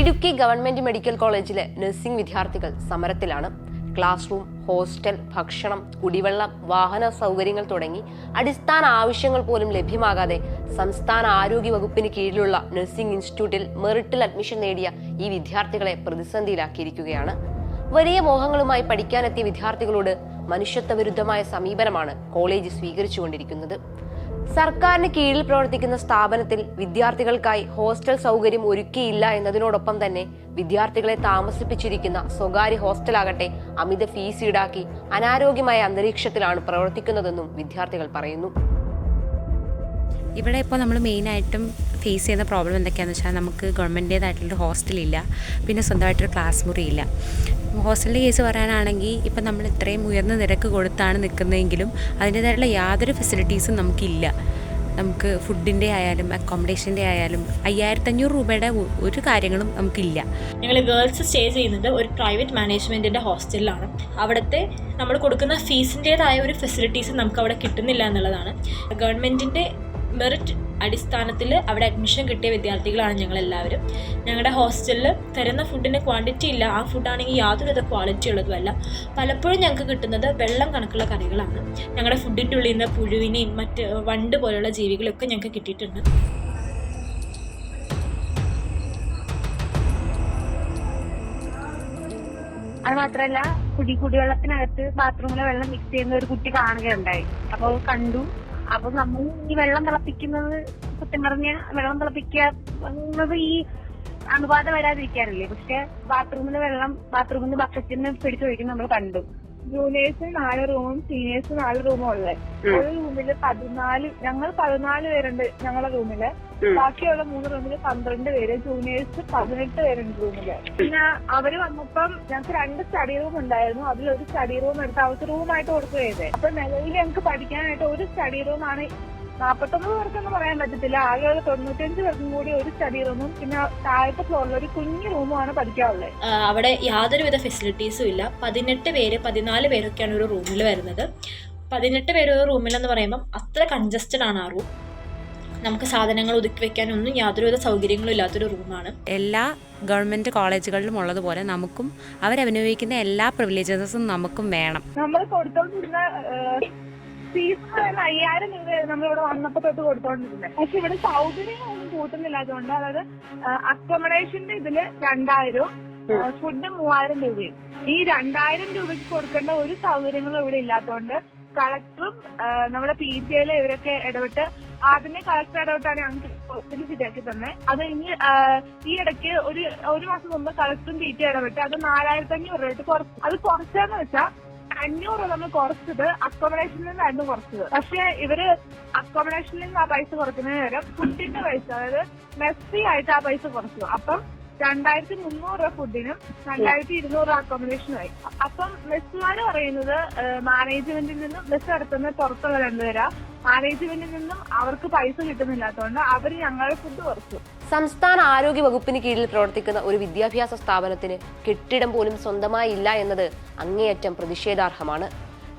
Idukki government medical കോളേജിലെ nursing വിദ്യാർത്ഥികൾ സമരത്തിലാണ്. ക്ലാസ് റൂം ഹോസ്റ്റൽ ഭക്ഷണം കുടിവെള്ളം വാഹന സൗകര്യങ്ങൾ തുടങ്ങി അടിസ്ഥാന ആവശ്യങ്ങൾ പോലും ലഭ്യമാകാതെ സംസ്ഥാന ആരോഗ്യ വകുപ്പിന് കീഴിലുള്ള നഴ്സിംഗ് ഇൻസ്റ്റിറ്റ്യൂട്ടിൽ മെറിറ്റിൽ അഡ്മിഷൻ നേടിയ ഈ വിദ്യാർത്ഥികളെ പ്രതിസന്ധിയിലാക്കിയിരിക്കുകയാണ്. വലിയ മോഹങ്ങളുമായി പഠിക്കാനെത്തിയ വിദ്യാർത്ഥികളോട് മനുഷ്യത്വ വിരുദ്ധമായ സമീപനമാണ് കോളേജ് സ്വീകരിച്ചുകൊണ്ടിരിക്കുന്നത്. സർക്കാരിന് കീഴിൽ പ്രവർത്തിക്കുന്ന സ്ഥാപനത്തിൽ വിദ്യാർത്ഥികൾക്കായി ഹോസ്റ്റൽ സൗകര്യം ഒരുക്കിയില്ല എന്നതിനോടൊപ്പം തന്നെ വിദ്യാർത്ഥികളെ താമസിപ്പിച്ചിരിക്കുന്ന സ്വകാര്യ ഹോസ്റ്റലാകട്ടെ അമിത ഫീസ് ഈടാക്കി അനാരോഗ്യമായ അന്തരീക്ഷത്തിലാണ് പ്രവർത്തിക്കുന്നതെന്നും വിദ്യാർത്ഥികൾ പറയുന്നു. ഇവിടെ ഇപ്പോൾ നമ്മൾ മെയിനായിട്ടും ഫേസ് ചെയ്യുന്ന പ്രോബ്ലം എന്തൊക്കെയാണെന്ന് വെച്ചാൽ നമുക്ക് ഗവൺമെന്റേതായിട്ടുള്ളൊരു ഹോസ്റ്റലില്ല പിന്നെ സ്വന്തമായിട്ടൊരു ക്ലാസ് മുറിയില്ല ഹോസ്റ്റലിന്റെ കേസ് പറയാനാണെങ്കിൽ ഇപ്പം നമ്മൾ ഇത്രയും ഉയർന്ന നിരക്ക് കൊടുത്താണ് നിൽക്കുന്നതെങ്കിലും അതിന്റേതായിട്ടുള്ള യാതൊരു ഫെസിലിറ്റീസും നമുക്കില്ല. നമുക്ക് ഫുഡിന്റെ ആയാലും അക്കോമഡേഷന്റെ ആയാലും അയ്യായിരത്തഞ്ഞൂറ് രൂപയുടെ ഒരു കാര്യങ്ങളും നമുക്കില്ല. ഞങ്ങൾ ഗേൾസ് സ്റ്റേ ചെയ്യുന്നത് ഒരു പ്രൈവറ്റ് മാനേജ്മെന്റിന്റെ ഹോസ്റ്റലിലാണ് അവിടുത്തെ നമ്മൾ കൊടുക്കുന്ന ഫീസിന്റേതായ ഒരു ഫെസിലിറ്റീസ് നമുക്ക് അവിടെ കിട്ടുന്നില്ല എന്നുള്ളതാണ്. ഗവൺമെന്റിന്റെ മെറിറ്റ് അടിസ്ഥാനത്തിൽ അവിടെ അഡ്മിഷൻ കിട്ടിയ വിദ്യാർത്ഥികളാണ് ഞങ്ങളെല്ലാവരും. ഞങ്ങളുടെ ഹോസ്റ്റലിൽ തരുന്ന ഫുഡിന്റെ ക്വാണ്ടിറ്റി ഇല്ല. ആ ഫുഡാണെങ്കിൽ യാതൊരുവിധ ക്വാളിറ്റി ഉള്ളതുമല്ല. പലപ്പോഴും ഞങ്ങൾക്ക് കിട്ടുന്നത് വെള്ളം കണക്കുള്ള കറികളാണ്. ഞങ്ങളുടെ ഫുഡിന്റെ ഉള്ളിൽ നിന്ന് പുഴുവിനെയും മറ്റ് വണ്ട് പോലുള്ള ജീവികളൊക്കെ ഞങ്ങൾക്ക് കിട്ടിയിട്ടുണ്ട്. അത് മാത്രല്ല കുടി കുടിവെള്ളത്തിനകത്ത് ബാത്റൂമിലെ വെള്ളം മിക്സ് ചെയ്യുന്ന ഒരു കുട്ടി കാണുകയുണ്ടായി. അപ്പോൾ കണ്ടു. അപ്പൊ നമ്മൾ ഈ വെള്ളം തിളപ്പിക്കുന്നത് സത്യം പറഞ്ഞ വെള്ളം തിളപ്പിക്കുന്നത് ഈ അണുബാധ വരാതിരിക്കാറില്ലേ? പക്ഷെ ബാത്റൂമിലെ വെള്ളം ബാത്റൂമിൽ നിന്ന് ബക്കറ്റിൽ നിന്ന് പിടിച്ചൊഴിക്കുന്നത് നമ്മൾ കണ്ടു. ജൂനിയേഴ്സ് നാല് റൂമും സീനിയേഴ്സിന് നാല് റൂമും ഉള്ളത്. ഒരു റൂമിൽ പതിനാല് ഞങ്ങൾ പതിനാല് പേരുണ്ട് ഞങ്ങളുടെ റൂമിൽ. ബാക്കിയുള്ള മൂന്ന് റൂമിൽ പന്ത്രണ്ട് പേര് ജൂനിയേഴ്സ് പതിനെട്ട് പേരുണ്ട് റൂമിൽ. പിന്നെ അവർ വന്നപ്പം ഞങ്ങൾക്ക് രണ്ട് സ്റ്റഡി റൂം ഉണ്ടായിരുന്നു. അതിലൊരു സ്റ്റഡി റൂം എടുത്ത് അവർക്ക് റൂമായിട്ട് കൊടുക്കുകയത് അപ്പൊ നിലവിൽ ഞങ്ങൾക്ക് പഠിക്കാനായിട്ട് ഒരു സ്റ്റഡി റൂമാണ് നാപ്പത്തൊമ്പത് പേർക്കൊന്നും പറയാൻ പറ്റത്തില്ല. ആകെ ഒരു തൊണ്ണൂറ്റഞ്ച് പേർക്കും കൂടി ഒരു സ്റ്റഡി റൂമും പിന്നെ താഴത്തെ ഫ്ലോറിൽ ഒരു കുഞ്ഞു റൂമുമാണ് പഠിക്കാനുള്ളത്. അവിടെ യാതൊരുവിധ ഫെസിലിറ്റീസും ഇല്ല. പതിനെട്ട് പേര് പതിനാല് പേരൊക്കെയാണ് ഒരു റൂമിൽ വരുന്നത്. പതിനെട്ട് പേര് ഒരു റൂമിലെന്ന് പറയുമ്പം അത്ര കൺജസ്റ്റഡ് ആണ് ആ റൂം. നമുക്ക് സാധനങ്ങൾ ഒതുക്കി വെക്കാനൊന്നും യാതൊരുവിധ സൗകര്യങ്ങളും ഇല്ലാത്തൊരു റൂമാണ്. എല്ലാ ഗവൺമെന്റ് കോളേജുകളിലും ഉള്ളതുപോലെ നമുക്കും അവരനുഭവിക്കുന്ന എല്ലാ പ്രിവിലേജസും നമുക്കും വേണം. നമ്മൾ കൊടുത്തോണ്ടിരുന്ന ഫീസ് പറയുന്ന അയ്യായിരം രൂപ നമ്മളിവിടെ വന്നപ്പോ തൊട്ട് കൊടുത്തോണ്ടിരുന്നത് പക്ഷെ ഇവിടെ സൗകര്യങ്ങളൊന്നും കൂട്ടുന്നില്ലാത്തതുകൊണ്ട് അതായത് അക്കോമഡേഷന്റെ ഇതിൽ രണ്ടായിരവും ഫുഡ് മൂവായിരം രൂപയും. ഈ രണ്ടായിരം രൂപയ്ക്ക് കൊടുക്കേണ്ട ഒരു സൗകര്യങ്ങളും ഇവിടെ ഇല്ലാത്തതുകൊണ്ട് കളക്ടറും നമ്മുടെ പി ടി എയിലെ ഇവരൊക്കെ ഇടപെട്ട് ആദ്യമേ കളക്ടർ ഇടപെട്ടാണ് ഞങ്ങൾക്ക് ഒത്തിരി ശരിയാക്കി തന്നെ. അത് ഇനി ഈ ഇടയ്ക്ക് ഒരു ഒരു മാസം മുമ്പ് കളക്ടറും പി ടി ഇടപെട്ട് അത് നാലായിരത്തി അഞ്ഞൂറ് രൂപ കുറച്ച് അത് കുറച്ചാന്ന് വെച്ചാൽ അഞ്ഞൂറ് നമ്മൾ കുറച്ചത്. അക്കോമഡേഷനിൽ നിന്നായിരുന്നു കുറച്ചത്. പക്ഷെ ഇവർ അക്കോമഡേഷനിൽ നിന്ന് ആ പൈസ കുറക്കുന്നതിന് പകരം ഫുഡിന്റെ പൈസ അതായത് മെസ്സി ആയിട്ട് ആ പൈസ കുറച്ചു. അപ്പം രണ്ടായിരത്തി മുന്നൂറ് രൂപ ഫുഡിനും രണ്ടായിരത്തി ഇരുന്നൂറ് രൂപ അക്കോമഡേഷനുമായി അപ്പം മെസ്സുമാർ പറയുന്നത് മാനേജ്മെന്റിൽ നിന്നും ബസ് നടത്തുന്ന പുറത്തുള്ള രണ്ടുപേരാ. മാനേജ്മെന്റിൽ നിന്നും അവർക്ക് പൈസ കിട്ടുന്നില്ലാത്തതുകൊണ്ട് അവർ ഞങ്ങളുടെ ഫുഡ് കുറച്ചു. സംസ്ഥാന ആരോഗ്യ വകുപ്പിന് കീഴിൽ പ്രവർത്തിക്കുന്ന ഒരു വിദ്യാഭ്യാസ സ്ഥാപനത്തിന് കെട്ടിടം പോലും സ്വന്തമായി ഇല്ല എന്നത് അങ്ങേയറ്റം പ്രതിഷേധാർഹമാണ്.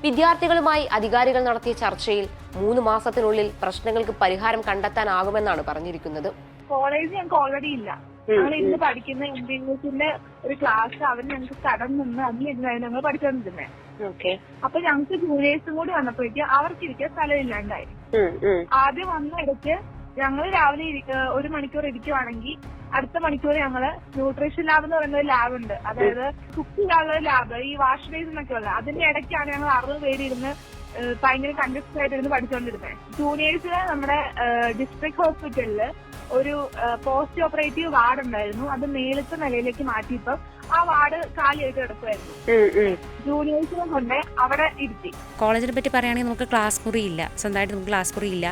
വിദ്യാർത്ഥികളുമായി അധികാരികൾ നടത്തിയ ചർച്ചയിൽ മൂന്ന് മാസത്തിനുള്ളിൽ പ്രശ്നങ്ങൾക്ക് പരിഹാരം കണ്ടെത്താനാകുമെന്നാണ് പറഞ്ഞിരിക്കുന്നത്. കോളേജ് ഞങ്ങൾക്ക് ഓൾറെഡി ഇല്ല. ഞങ്ങൾ ഇന്ന് പഠിക്കുന്ന എം ബി യുടെ ഒരു ക്ലാസ് അവർ ഞങ്ങൾക്ക് കടം നിന്ന് അതിലിരുന്നായിരുന്നു ഞങ്ങൾ പഠിച്ചുകൊണ്ടിരുന്നത് ഓക്കെ. അപ്പൊ ഞങ്ങൾക്ക് ജൂനിയേഴ്സും കൂടി വന്നപ്പോഴേക്ക് അവർക്ക് ഇരിക്കാൻ സ്ഥലമില്ലാണ്ടായി ആദ്യം വന്ന ഇടയ്ക്ക് ഞങ്ങൾ രാവിലെ ഒരു മണിക്കൂർ ഇരിക്കുവാണെങ്കിൽ അടുത്ത മണിക്കൂർ ഞങ്ങൾ ന്യൂട്രീഷൻ ലാബ് എന്ന് പറയുന്ന ഒരു ലാബ് ഉണ്ട്. അതായത് കുക്ക് ചെയ്യാനുള്ള ലാബ് ഈ വാഷ് ബേസ് എന്നൊക്കെ ഉള്ളത്. അതിന്റെ ഇടയ്ക്കാണ് ഞങ്ങൾ അറുപത് പേര് ഇരുന്ന് ഭയങ്കര കൺജസ്റ്റഡ് ആയിട്ട് ഇരുന്ന് പഠിച്ചുകൊണ്ടിരുന്നത് ജൂനിയേഴ്സിന് നമ്മുടെ ഡിസ്ട്രിക്ട് ഹോസ്പിറ്റലിൽ ഒരു പോസ്റ്റ് ഓപ്പറേറ്റീവ് വാർഡ് ഉണ്ടായിരുന്നു. അത് മേലത്തെ നിലയിലേക്ക് മാറ്റിയപ്പോ ആ വാർഡ് കാലിയായിട്ട് കിടക്കുമായിരുന്നു ജൂനിയേഴ്സിനെ കൊണ്ട് അവിടെ ഇരുത്തി. കോളേജിനെ പറ്റി പറയുകയാണെങ്കിൽ നമുക്ക് ക്ലാസ് മുറി ഇല്ല. സ്വന്തമായിട്ട് നമുക്ക് ക്ലാസ് മുറി ഇല്ല.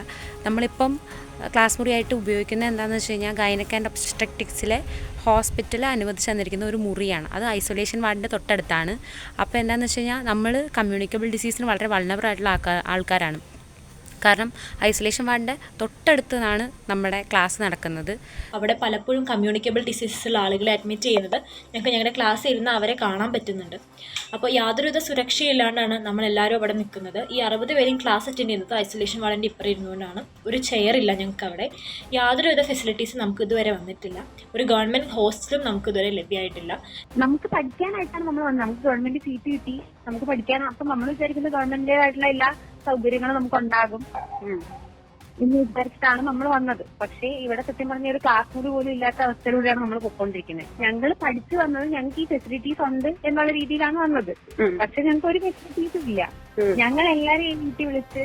നമ്മളിപ്പം ക്ലാസ് മുറിയായിട്ട് ഉപയോഗിക്കുന്നത് എന്താണെന്ന് വെച്ച് കഴിഞ്ഞാൽ ഗൈനക് ആൻഡ് ഒബ്സ്ട്രക്റ്റിക്സിലെ ഹോസ്പിറ്റൽ അനുവദിച്ച് തന്നിരിക്കുന്ന ഒരു മുറിയാണ്. അത് ഐസൊലേഷൻ വാർഡിന്റെ തൊട്ടടുത്താണ്. അപ്പോൾ എന്താണെന്ന് വെച്ച് കഴിഞ്ഞാൽ നമ്മൾ കമ്മ്യൂണിക്കബിൾ ഡിസീസിന് വളരെ വളരെ ആയിട്ടുള്ള ആൾക്കാരാണ്. കാരണം ഐസൊലേഷൻ വാർഡിന്റെ തൊട്ടടുത്താണ് നമ്മുടെ ക്ലാസ് നടക്കുന്നത്. അവിടെ പലപ്പോഴും കമ്മ്യൂണിക്കബിൾ ഡിസീസസ് ഉള്ള ആളുകളെ അഡ്മിറ്റ് ചെയ്യുന്നത് ഞങ്ങൾക്ക് ഞങ്ങളുടെ ക്ലാസ്സിൽ ഇരുന്ന് അവരെ കാണാൻ പറ്റുന്നുണ്ട്. അപ്പോൾ യാതൊരുവിധ സുരക്ഷയില്ലാണ്ടാണ് നമ്മളെല്ലാവരും അവിടെ നിൽക്കുന്നത്. ഈ അറുപത് പേരും ക്ലാസ് അറ്റൻഡ് ചെയ്യുന്നത് ഐസൊലേഷൻ വാർഡിന്റെ ഇപ്പുറം ഇരുന്നുകൊണ്ടാണ്. ഒരു ചെയർ ഇല്ല ഞങ്ങൾക്ക് അവിടെ യാതൊരുവിധ ഫെസിലിറ്റീസ് നമുക്ക് ഇതുവരെ വന്നിട്ടില്ല. ഒരു ഗവൺമെന്റ് ഹോസ്റ്റലും നമുക്ക് ഇതുവരെ ലഭ്യമായിട്ടില്ല. നമുക്ക് പഠിക്കാനായിട്ടാണ് നമ്മൾ വന്നത്. നമുക്ക് ഗവൺമെന്റ് സീറ്റ് കിട്ടി. നമുക്ക് പഠിക്കാൻ അപ്പം നമ്മൾ വിചാരിക്കുന്ന ഗവൺമെന്റിന്റെതായിട്ടുള്ള എല്ലാ സൗകര്യങ്ങളും നമുക്ക് ഉണ്ടാകും എന്ന് വിചാരിച്ചിട്ടാണ് നമ്മൾ വന്നത്. പക്ഷേ ഇവിടെ സത്യം പറഞ്ഞ ഒരു ക്ലാസ് മുറി പോലും ഇല്ലാത്ത അവസ്ഥയിലൂടെയാണ് നമ്മൾ പൊയ്ക്കൊണ്ടിരിക്കുന്നത് ഞങ്ങൾ പഠിച്ചു വന്നത് ഞങ്ങൾക്ക് ഈ ഫെസിലിറ്റീസ് ഉണ്ട് എന്നുള്ള രീതിയിലാണ് വന്നത്. പക്ഷെ ഞങ്ങൾക്ക് ഒരു ഫെസിലിറ്റീസ് ഇല്ല. ഞങ്ങൾ എല്ലാരെയും വീട്ടിൽ വിളിച്ച്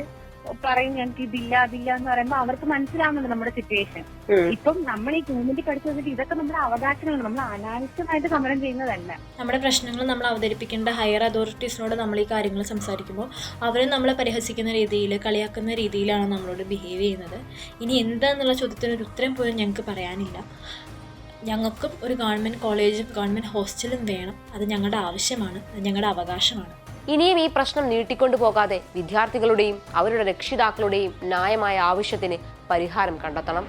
പറയും ഞങ്ങൾക്ക് ഇതില്ല അതില്ല എന്ന് പറയുമ്പോൾ അവർക്ക് മനസ്സിലാവുന്നുണ്ട് നമ്മുടെ സിറ്റുവേഷൻ ഇപ്പം നമ്മൾ ഈ ഗവൺമെന്റ് പഠിച്ചു വന്നിട്ട് ഇതൊക്കെ നമ്മുടെ അവകാശങ്ങളാണ്. നമ്മൾ അനാവശ്യമായിട്ട് സമരം ചെയ്യുന്നതല്ല. നമ്മുടെ പ്രശ്നങ്ങൾ നമ്മൾ അവതരിപ്പിക്കേണ്ട ഹയർ അതോറിറ്റീസിനോട് നമ്മൾ ഈ കാര്യങ്ങൾ സംസാരിക്കുമ്പോൾ അവരെ നമ്മളെ പരിഹസിക്കുന്ന രീതിയിൽ കളിയാക്കുന്ന രീതിയിലാണ് നമ്മളോട് ബിഹേവ് ചെയ്യുന്നത്. ഇനി എന്താന്നുള്ള ചോദ്യത്തിന് ഒരു ഉത്തരം പോലും ഞങ്ങൾക്ക് പറയാനില്ല. ഞങ്ങൾക്കും ഒരു ഗവൺമെന്റ് കോളേജും ഗവൺമെന്റ് ഹോസ്റ്റലും വേണം. അത് ഞങ്ങളുടെ ആവശ്യമാണ്. അത് ഞങ്ങളുടെ അവകാശമാണ്. ഇനിയും ഈ പ്രശ്നം നീട്ടിക്കൊണ്ടു പോകാതെ വിദ്യാർത്ഥികളുടെയും അവരുടെ രക്ഷിതാക്കളുടെയും ന്യായമായ ആവശ്യത്തിന് പരിഹാരം കണ്ടെത്തണം.